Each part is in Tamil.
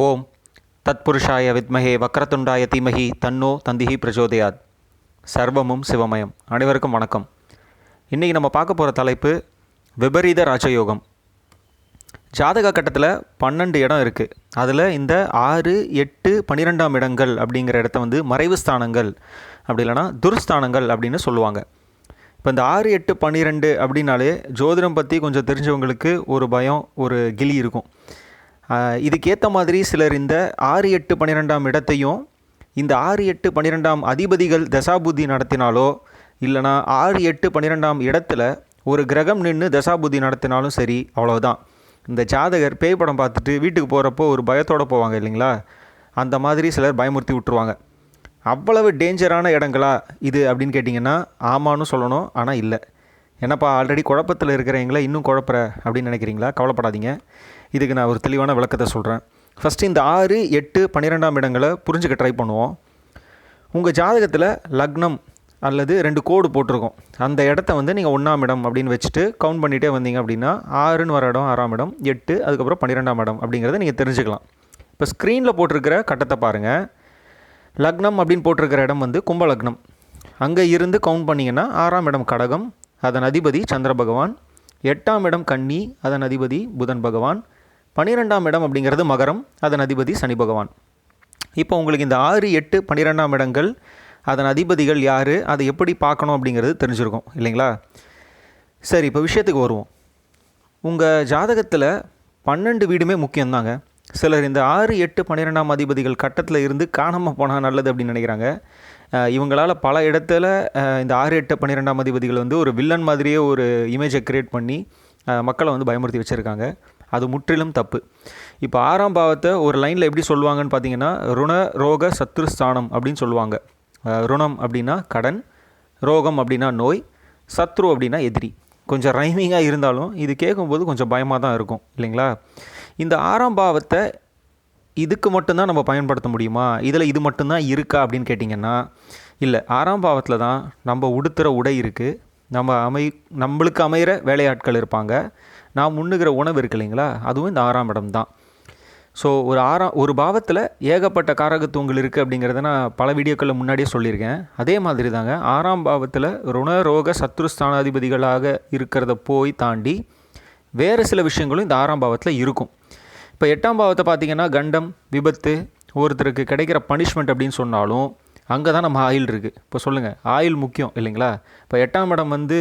ஓம். தத்புருஷாய வித்மகே வக்ரத்துண்டாய தீமகி தன்னோ தந்திகி பிரச்சோதயாத். சர்வமும் சிவமயம். அனைவருக்கும் வணக்கம். இன்றைக்கி நம்ம பார்க்க போகிற தலைப்பு விபரீத ராஜயோகம். ஜாதக கட்டத்தில் பன்னெண்டு இடம் இருக்குது அதில் இந்த ஆறு எட்டு பன்னிரெண்டாம் இடங்கள் அப்படிங்கிற இடத்த வந்து மறைவு ஸ்தானங்கள் அப்படி இல்லைன்னா துர்ஸ்தானங்கள் அப்படின்னு சொல்லுவாங்க. இப்போ இந்த ஆறு எட்டு பன்னிரெண்டு அப்படின்னாலே ஜோதிடம் பற்றி கொஞ்சம் தெரிஞ்சவங்களுக்கு ஒரு பயம் ஒரு கிளி இருக்கும். இதுக்கேற்ற மாதிரி சிலர் இந்த ஆறு எட்டு பன்னிரெண்டாம் இடத்தையும் இந்த ஆறு எட்டு பன்னிரெண்டாம் அதிபதிகள் தசாபுத்தி நடத்தினாலோ இல்லைனா ஆறு எட்டு பன்னிரெண்டாம் இடத்துல ஒரு கிரகம் நின்று தசாபுத்தி நடத்தினாலும் சரி அவ்வளோதான் இந்த ஜாதகர் பேய் படம் பார்த்துட்டு வீட்டுக்கு போகிறப்போ ஒரு பயத்தோடு போவாங்க இல்லைங்களா? அந்த மாதிரி சிலர் பயமுறுத்தி விட்டுருவாங்க. அவ்வளவு டேஞ்சரான இடங்களா இது அப்படின்னு கேட்டிங்கன்னா ஆமான்னு சொல்லணும் ஆனால் இல்லை. என்னப்பா ஆல்ரெடி குழப்பத்தில் இருக்கிறவங்கள இன்னும் குழப்புற அப்படின்னு நினைக்கிறீங்களா? கவலைப்படாதீங்க. இதுக்கு நான் ஒரு தெளிவான விளக்கத்தை சொல்கிறேன் ஃபஸ்ட்டு இந்த ஆறு எட்டு பன்னிரெண்டாம் இடங்களை புரிஞ்சுக்க ட்ரை பண்ணுவோம். உங்கள் ஜாதகத்தில் லக்னம் அல்லது ரெண்டு கோடு போட்டிருக்கோம். அந்த இடத்த வந்து நீங்கள் ஒன்றாம் இடம் அப்படின்னு வச்சுட்டு கவுண்ட் பண்ணிகிட்டே வந்தீங்க அப்படின்னா ஆறுன்னு வர இடம் ஆறாம் இடம் எட்டு அதுக்கப்புறம் பன்னிரெண்டாம் இடம் அப்படிங்கிறத நீங்கள் தெரிஞ்சுக்கலாம். இப்போ ஸ்க்ரீனில் போட்டிருக்கிற கட்டத்தை பாருங்கள் லக்னம் அப்படின்னு போட்டிருக்கிற இடம் வந்து கும்ப லக்னம் அங்கே இருந்து கவுண்ட் பண்ணிங்கன்னா ஆறாம் இடம் கடகம் அதன் அதிபதி சந்திர பகவான். எட்டாம் இடம் கன்னி அதன் அதிபதி புதன் பகவான். பன்னிரெண்டாம் இடம் அப்படிங்கிறது மகரம் அதன் அதிபதி சனி பகவான். இப்போ உங்களுக்கு இந்த ஆறு எட்டு பன்னிரெண்டாம் இடங்கள் அதன் அதிபதிகள் யார் அதை எப்படி பார்க்கணும் அப்படிங்கிறது தெரிஞ்சிருக்கும் இல்லைங்களா? சரி இப்போ விஷயத்துக்கு வருவோம். உங்கள் ஜாதகத்தில் பன்னெண்டு வீடுமே முக்கியம்தாங்க. சிலர் இந்த ஆறு எட்டு பன்னிரெண்டாம் அதிபதிகள் கட்டத்தில் இருந்து காணாமல் போனால் நல்லது அப்படின்னு நினைக்கிறாங்க. இவங்களால் பல இடத்துல இந்த ஆறு எட்டு பன்னிரெண்டாம் அதிபதிகள் வந்து ஒரு வில்லன் மாதிரியே ஒரு இமேஜை க்ரியேட் பண்ணி மக்களை வந்து பயமுறுத்தி வச்சுருக்காங்க. அது முற்றிலும் தப்பு. இப்போ ஆறாம் பாவத்தை ஒரு லைனில் எப்படி சொல்லுவாங்கன்னு பார்த்தீங்கன்னா ருண ரோக சத்ருஸ்தானம் அப்படின்னு சொல்லுவாங்க. ருணம் அப்படின்னா கடன் ரோகம் அப்படின்னா நோய் சத்ரு அப்படின்னா எதிரி. கொஞ்சம் ரைமிங்காக இருந்தாலும் இது கேட்கும்போது கொஞ்சம் பயமாக தான் இருக்கும் இல்லைங்களா? இந்த ஆறாம் பாவத்தை இதுக்கு மட்டும்தான் நம்ம பயன்படுத்த முடியுமா? இதில் இது மட்டும்தான் இருக்கா அப்படின்னு கேட்டிங்கன்னா இல்லை ஆறாம் பாவத்தில் தான் நம்ம உடுத்துகிற உடை இருக்குது நம்ம அமை நம்மளுக்கு அமைகிற வேலையாட்கள் இருப்பாங்க. நாம் உண்ணுகிற உணவு இருக்கு இல்லைங்களா? அதுவும் இந்த ஆறாம் இடம் தான். ஸோ ஒரு ஆறாம் ஒரு பாவத்தில் ஏகப்பட்ட காரகத்துவங்கள் இருக்குது அப்படிங்கிறத நான் பல வீடியோக்களில் முன்னாடியே சொல்லியிருக்கேன். அதே மாதிரி தாங்க ஆறாம் பாவத்தில் ருண ரோக சத்ருஸ்தானாதிபதிகளாக இருக்கிறத போய் தாண்டி வேறு சில விஷயங்களும் இந்த ஆறாம் பாவத்தில் இருக்கும். இப்போ எட்டாம் பாவத்தை பார்த்தீங்கன்னா கண்டம் விபத்து ஒருத்தருக்கு கிடைக்கிற பனிஷ்மெண்ட் அப்படின்னு சொன்னாலும் அங்கே தான் நம்ம ஆயில் இருக்குது இப்போ சொல்லுங்கள் ஆயில் முக்கியம் இல்லைங்களா? இப்போ எட்டாம் இடம் வந்து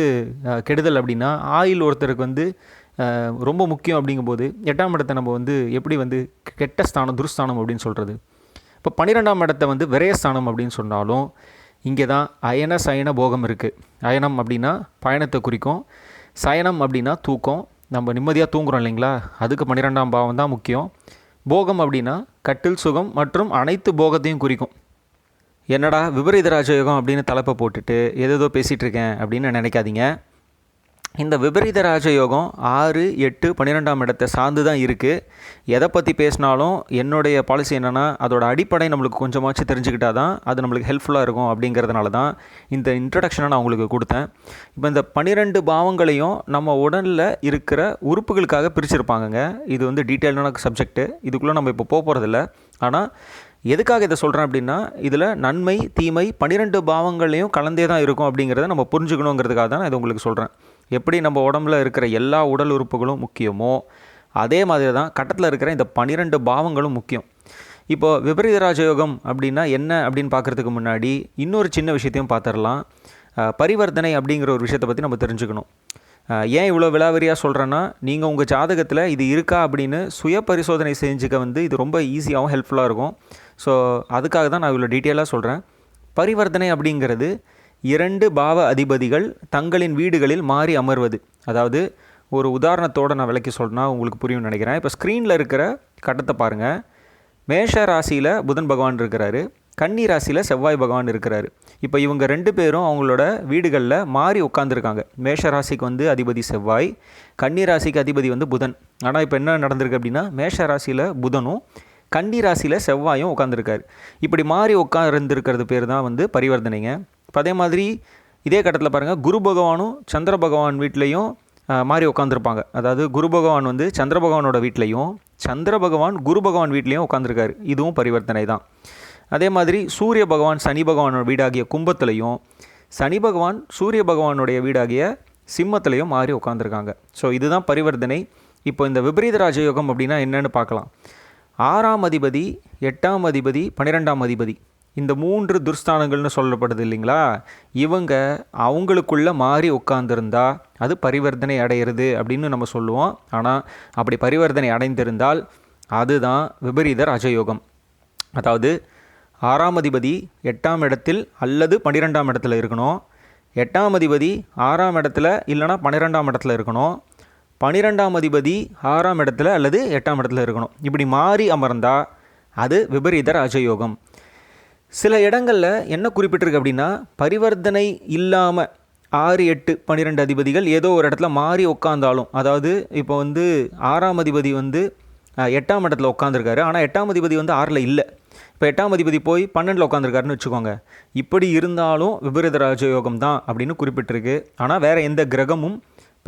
கெடுதல் அப்படின்னா ஆயில் ஒருத்தருக்கு வந்து ரொம்ப முக்கியம் அப்படிங்கும்போது எட்டாம் இடத்தை நம்ம வந்து எப்படி வந்து கெட்ட ஸ்தானம் துருஸ்தானம் அப்படின்னு சொல்கிறது இப்போ பன்னிரெண்டாம் இடத்தை வந்து விரயஸ்தானம் அப்படின்னு சொன்னாலும் இங்கே தான் அயன சயன போகம் இருக்குது அயனம் அப்படின்னா பயணத்தை குறிக்கும் சயனம் அப்படின்னா தூக்கம் நம்ம நிம்மதியாக தூங்குறோம் இல்லைங்களா? அதுக்கு பன்னிரெண்டாம் பாவம் தான் முக்கியம். போகம் அப்படின்னா கட்டில் சுகம் மற்றும் அனைத்து போகத்தையும் குறிக்கும். என்னடா விபரீத ராஜயோகம் அப்படின்னு தலைப்பை போட்டுட்டு ஏதேதோ பேசிகிட்ருக்கேன் அப்படின்னு நினைக்காதீங்க. இந்த விபரீத ராஜயோகம் ஆறு எட்டு பன்னிரெண்டாம் இடத்தை சார்ந்து தான் இருக்குது எதை பற்றி பேசினாலும் என்னுடைய பாலிசி என்னென்னா அதோட அடிப்படை நம்மளுக்கு கொஞ்சமாச்சும் தெரிஞ்சுக்கிட்டா தான் அது நம்மளுக்கு ஹெல்ப்ஃபுல்லாக இருக்கும் அப்படிங்கிறதுனால தான் இந்த இன்ட்ரடக்ஷனை நான் உங்களுக்கு கொடுத்தேன். இப்போ இந்த பன்னிரெண்டு பாவங்களையும் நம்ம உடலில் இருக்கிற உறுப்புகளுக்காக பிரிச்சிருப்பாங்கங்க. இது வந்து டீட்டெயிலான சப்ஜெக்ட்டு இதுக்குள்ளே நம்ம இப்போ போக போகிறதில்ல ஆனால் எதுக்காக இதை சொல்கிறேன் அப்படின்னா இதில் நன்மை தீமை பன்னிரெண்டு பாவங்களையும் கலந்தே தான் இருக்கும் அப்படிங்கிறத நம்ம புரிஞ்சுக்கணுங்கிறதுக்காக தான் நான் இதை உங்களுக்கு சொல்கிறேன் எப்படி நம்ம உடம்புல இருக்கிற எல்லா உடல் உறுப்புகளும் முக்கியமோ அதே மாதிரி தான் கட்டத்தில் இருக்கிற இந்த பன்னிரெண்டு பாவங்களும் முக்கியம். இப்போ விபரீத ராஜயோகம் அப்படின்னா என்ன அப்படின்னு பார்க்குறதுக்கு முன்னாடி இன்னொரு சின்ன விஷயத்தையும் பார்த்துடலாம். பரிவர்த்தனை அப்படிங்கிற ஒரு விஷயத்தை பற்றி நம்ம தெரிஞ்சுக்கணும். ஏன் இவ்வளோ விலாவரியாக சொல்கிறேன்னா நீங்கள் உங்கள் ஜாதகத்தில் இது இருக்கா அப்படின்னு சுய பரிசோதனை செஞ்சுக்க வந்து இது ரொம்ப ஈஸியாகவும் ஹெல்ப்ஃபுல்லாக இருக்கும். ஸோ அதுக்காக தான் நான் இவ்வளோ டீட்டெயிலாக சொல்கிறேன் பரிவர்த்தனை அப்படிங்கிறது இரண்டு பாவ அதிபதிகள் தங்களின் வீடுகளில் மாறி அமர்வது. அதாவது ஒரு உதாரணத்தோடு நான் விளக்கி சொல்றேன்னா உங்களுக்கு புரியும்னு நினைக்கிறேன். இப்போ ஸ்க்ரீனில் இருக்கிற கட்டத்தை பாருங்கள் மேஷ ராசியில் புதன் பகவான் இருக்கிறாரு. கன்னி ராசியில் செவ்வாய் பகவான் இருக்கிறாரு. இப்போ இவங்க ரெண்டு பேரும் அவங்களோட வீடுகளில் மாறி உட்காந்துருக்காங்க மேஷ ராசிக்கு வந்து அதிபதி செவ்வாய் கன்னி ராசிக்கு அதிபதி வந்து புதன். ஆனால் இப்போ என்ன நடந்திருக்கு அப்படின்னா மேஷ ராசியில் புதனும் கன்னி ராசியில் செவ்வாயும் உட்காந்துருக்காரு இப்படி மாறி உட்காந்துருக்கிறது பேர் தான் வந்து பரிவர்த்தனைங்க. இப்போ அதே மாதிரி இதே கட்டத்தில் பாருங்கள் குரு பகவானும் சந்திர பகவான் வீட்லேயும் மாறி உட்காந்துருப்பாங்க அதாவது குரு பகவான் வந்து சந்திர பகவானோட வீட்லேயும் சந்திர பகவான் குரு பகவான் வீட்லேயும் உட்காந்துருக்காரு இதுவும் பரிவர்த்தனை தான். அதே மாதிரி சூரிய பகவான் சனி பகவானோட வீடாகிய கும்பத்துலையும் சனி பகவான் சூரிய பகவானுடைய வீடாகிய சிம்மத்திலையும் மாறி உட்காந்துருக்காங்க ஸோ இதுதான் பரிவர்த்தனை. இப்போ இந்த விபரீத ராஜயோகம் அப்படின்னா என்னென்னு பார்க்கலாம். ஆறாம் அதிபதி எட்டாம் அதிபதி பன்னிரெண்டாம் அதிபதி. இந்த மூன்று துர்ஸ்தானங்கள்னு சொல்லப்படுது இல்லைங்களா? இவங்க அவங்களுக்குள்ளே மாறி உட்காந்துருந்தா அது பரிவர்த்தனை அடையிறது அப்படின்னு நம்ம சொல்லுவோம். ஆனால் அப்படி பரிவர்த்தனை அடைந்திருந்தால் அதுதான் விபரீத ராஜயோகம் அதாவது ஆறாம் அதிபதி எட்டாம் இடத்தில் அல்லது பன்னிரெண்டாம் இடத்துல இருக்கணும். எட்டாம் அதிபதி ஆறாம் இடத்துல இல்லைனா பன்னிரெண்டாம் இடத்துல இருக்கணும். பனிரெண்டாம் அதிபதி ஆறாம் இடத்துல அல்லது எட்டாம் இடத்துல இருக்கணும். இப்படி மாறி அமர்ந்தால் அது விபரீத ராஜயோகம் சில இடங்களில் என்ன குறிப்பிட்டிருக்கு அப்படின்னா பரிவர்த்தனை இல்லாமல் ஆறு எட்டு பன்னிரெண்டு அதிபதிகள் ஏதோ ஒரு இடத்துல மாறி உட்காந்தாலும் அதாவது இப்போ வந்து ஆறாம் அதிபதி வந்து எட்டாம் இடத்துல உட்காந்துருக்காரு ஆனால் எட்டாம் அதிபதி வந்து ஆறில் இல்லை. இப்போ எட்டாம் அதிபதி போய் பன்னெண்டில் உட்காந்துருக்காருன்னு வச்சுக்கோங்க. இப்படி இருந்தாலும் விபரீத ராஜயோகம் தான் அப்படின்னு குறிப்பிட்டிருக்கு. ஆனால் வேறு எந்த கிரகமும்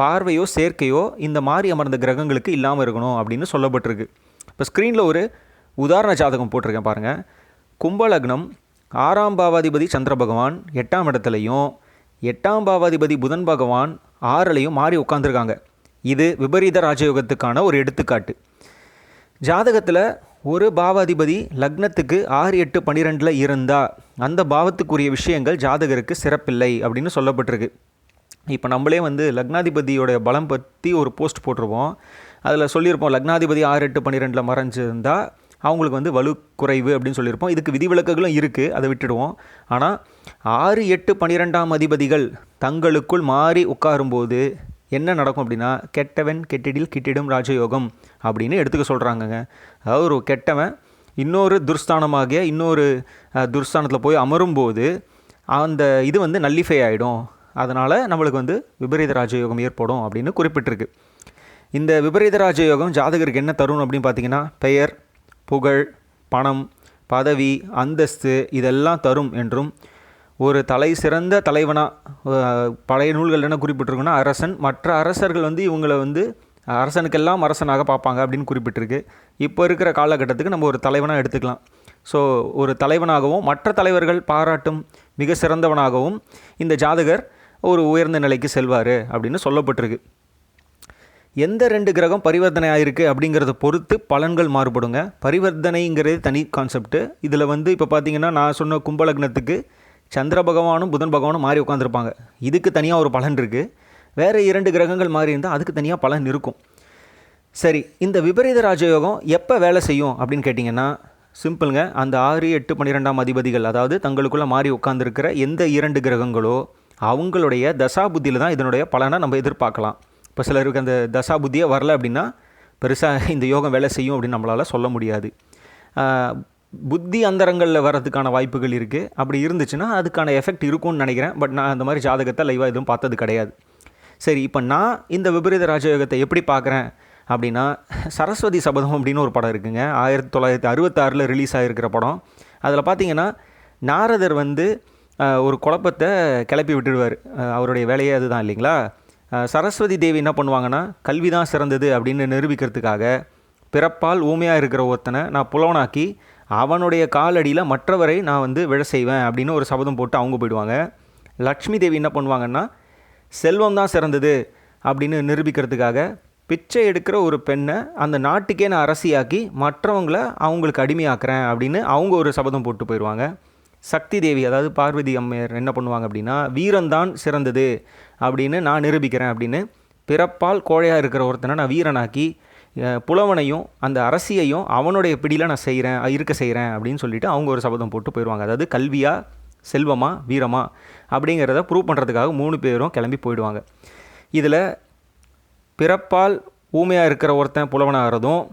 பார்வையோ சேர்க்கையோ இந்த மாதிரி அமர்ந்த கிரகங்களுக்கு இல்லாமல் இருக்கணும் அப்படின்னு சொல்லப்பட்டிருக்கு. இப்போ ஸ்க்ரீனில் ஒரு உதாரண ஜாதகம் போட்டிருக்கேன் பாருங்கள் கும்பலக்னம் ஆறாம் பாவாதிபதி சந்திர பகவான் எட்டாம் இடத்துலையும் எட்டாம் பாவாதிபதி புதன் பகவான் ஆறுலையும் மாறி உட்காந்துருக்காங்க இது விபரீத ராஜயோகத்துக்கான ஒரு எடுத்துக்காட்டு. ஜாதகத்தில் ஒரு பாவாதிபதி லக்னத்துக்கு ஆறு எட்டு பன்னிரெண்டில் இருந்தால் அந்த பாவத்துக்குரிய விஷயங்கள் ஜாதகருக்கு சிறப்பில்லை அப்படின்னு சொல்லப்பட்டிருக்கு. இப்போ நம்மளே வந்து லக்னாதிபதியோட பலம் பற்றி ஒரு போஸ்ட் போட்டிருப்போம் அதில் சொல்லியிருப்போம் லக்னாதிபதி ஆறு எட்டு பன்னிரெண்டில் மறைஞ்சிருந்தால் அவங்களுக்கு வந்து வலு குறைவு அப்படின்னு சொல்லியிருப்போம். இதுக்கு விதிவிலக்குகளும் இருக்குது அதை விட்டுடுவோம். ஆனால் ஆறு எட்டு பன்னிரெண்டாம் அதிபதிகள் தங்களுக்குள் மாறி உட்காரும்போது என்ன நடக்கும் அப்படின்னா கெட்டவன் கெட்டிடில் கிட்டிடும் ராஜயோகம் அப்படின்னு எடுத்துக்க சொல்கிறாங்கங்க அதாவது ஒரு கெட்டவன் இன்னொரு துர்ஸ்தானமாகிய இன்னொரு துர்ஸ்தானத்தில் போய் அமரும்போது அந்த இது வந்து நல்லிஃபை ஆகிடும் அதனால் நம்மளுக்கு வந்து விபரீத ராஜயோகம் ஏற்படும் அப்படின்னு குறிப்பிட்டிருக்கு. இந்த விபரீத ராஜயோகம் ஜாதகருக்கு என்ன தரும் அப்படின்னு பார்த்தீங்கன்னா பெயர் புகழ் பணம் பதவி அந்தஸ்து இதெல்லாம் தரும் என்றும் ஒரு தலை சிறந்த தலைவனாக பழைய நூல்கள் என்ன குறிப்பிட்டிருக்குன்னா அரசன் மற்ற அரசர்கள் வந்து இவங்களை வந்து அரசனுக்கெல்லாம் அரசனாக பார்ப்பாங்க அப்படின்னு குறிப்பிட்டிருக்கு. இப்போ இருக்கிற காலகட்டத்துக்கு நம்ம ஒரு தலைவனாக எடுத்துக்கலாம். ஸோ ஒரு தலைவனாகவும் மற்ற தலைவர்கள் பாராட்டும் மிக சிறந்தவனாகவும் இந்த ஜாதகர் ஒரு உயர்ந்த நிலைக்கு செல்வார் அப்படின்னு சொல்லப்பட்டிருக்கு. எந்த ரெண்டு கிரகம் பரிவர்த்தனை ஆயிருக்கு அப்படிங்கிறத பொறுத்து பலன்கள் மாறுபடுங்க. பரிவர்த்தனைங்கிறது தனி கான்செப்ட் இதில் வந்து இப்போ பார்த்தீங்கன்னா நான் சொன்ன கும்பலக்னத்துக்கு சந்திர பகவானும் புதன் பகவானும் மாறி உட்காந்துருப்பாங்க இதுக்கு தனியாக ஒரு பலன் இருக்குது வேறு இரண்டு கிரகங்கள் மாறி இருந்தால் அதுக்கு தனியாக பலன் இருக்கும். சரி இந்த விபரீத ராஜயோகம் எப்போ வேலை செய்யும் அப்படின்னு கேட்டிங்கன்னா சிம்பிளுங்க அந்த ஆறு எட்டு பன்னிரெண்டாம் அதிபதிகள் அதாவது தங்களுக்குள்ளே மாறி உட்காந்துருக்கிற எந்த இரண்டு கிரகங்களோ அவங்களுடைய தசாபுத்தியில் தான் இதனுடைய பலனை நம்ம எதிர்பார்க்கலாம். இப்போ சிலருக்கு அந்த தசா புத்தியே வரல அப்படின்னா பெருசாக இந்த யோகம் வேலை செய்யும் அப்படின்னு நம்மளால் சொல்ல முடியாது. புத்தி அந்தரங்களில் வர்றதுக்கான வாய்ப்புகள் இருக்குது அப்படி இருந்துச்சுன்னா அதுக்கான எஃபெக்ட் இருக்கும்னு நினைக்கிறேன். பட் நான் அந்த மாதிரி ஜாதகத்தை லைவாக எதுவும் பார்த்தது கிடையாது. சரி இப்போ நான் இந்த விபரீத ராஜயோகத்தை எப்படி பார்க்குறேன் அப்படின்னா சரஸ்வதி சபதம் அப்படின்னு ஒரு படம் இருக்குங்க. ஆயிரத்தி தொள்ளாயிரத்தி அறுபத்தாறில் ரிலீஸ் ஆகிருக்கிற படம். அதில் பார்த்தீங்கன்னா நாரதர் வந்து ஒரு குழப்பத்தை கிளப்பி விட்டுடுவார். அவருடைய வேலையே அதுதான் இல்லைங்களா? சரஸ்வதி தேவி என்ன பண்ணுவாங்கன்னா கல்வி தான் சிறந்தது அப்படின்னு நிரூபிக்கிறதுக்காக பிறப்பால் ஊமையாக இருக்கிற ஒருத்தனை நான் புலவனாக்கி அவனுடைய காலடியில் மற்றவரை நான் வந்து விழ செய்வேன் அப்படின்னு ஒரு சபதம் போட்டு அவங்க போயிடுவாங்க. லக்ஷ்மி தேவி என்ன பண்ணுவாங்கன்னா செல்வம் தான் சிறந்தது அப்படின்னு நிரூபிக்கிறதுக்காக பிச்சை எடுக்கிற ஒரு பெண்ணை அந்த நாட்டுக்கே நான் அரசியாக்கி மற்றவங்கள அவங்களுக்கு அடிமையாக்குறேன் அப்படின்னு அவங்க ஒரு சபதம் போட்டு போயிடுவாங்க. சக்தி தேவி அதாவது பார்வதி அம்மையார் என்ன பண்ணுவாங்க அப்படின்னா வீரன்தான் சிறந்தது அப்படின்னு நான் நிரூபிக்கிறேன் அப்படின்னு பிறப்பால் கோழையாக இருக்கிற ஒருத்தனை நான் வீரனாக்கி புலவனையும் அந்த அரசியையும் அவனுடைய பிடியில் நான் செய்கிறேன் இருக்க செய்கிறேன் அப்படின்னு சொல்லிட்டு அவங்க ஒரு சபதம் போட்டு போயிடுவாங்க அதாவது கல்வியா செல்வமா வீரமா அப்படிங்கிறத ப்ரூவ் பண்ணுறதுக்காக மூணு பேரும் கிளம்பி போயிடுவாங்க. இதில் பிறப்பால் ஊமையாக இருக்கிற ஒருத்தன் புலவனாகிறதும்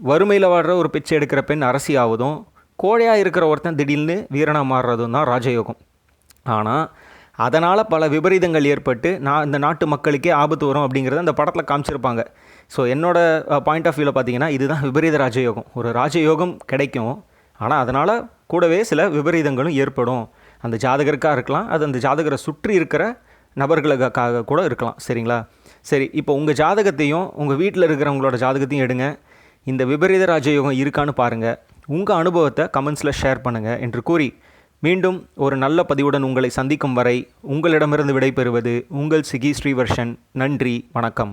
வறுமையில் வாடுற ஒரு பிச்சை எடுக்கிற பெண் அரசி ஆவதும் கோழையாக இருக்கிற ஒருத்தன் திடீர்னு வீரனாக மாறுறதும் தான் ராஜயோகம். ஆனால் அதனால் பல விபரீதங்கள் ஏற்பட்டு நான் இந்த நாட்டு மக்களுக்கே ஆபத்து வரும் அப்படிங்கிறத அந்த படத்தில் காமிச்சிருப்பாங்க. ஸோ என்னோடய பாயிண்ட் ஆஃப் வியூவில் பார்த்தீங்கன்னா இதுதான் விபரீத ராஜயோகம். ஒரு ராஜயோகம் கிடைக்கும். ஆனால் அதனால் கூடவே சில விபரீதங்களும் ஏற்படும். அந்த ஜாதகருக்காக இருக்கலாம். அது அந்த ஜாதகரை சுற்றி இருக்கிற நபர்களுக்காக கூட இருக்கலாம். சரிங்களா? சரி இப்போ உங்கள் ஜாதகத்தையும் உங்கள் வீட்டில் இருக்கிறவங்களோட ஜாதகத்தையும் எடுங்க. இந்த விபரீத ராஜயோகம் இருக்கான்னு பாருங்கள் உங்கள் அனுபவத்தை கமெண்ட்ஸில் ஷேர் பண்ணுங்கள் என்று கூறி மீண்டும் ஒரு நல்ல பதிவுடன் உங்களை சந்திக்கும் வரை உங்களிடமிருந்து விடைபெறுவது உங்கள் சிகி ஸ்ரீவர்ஷன் நன்றி வணக்கம்.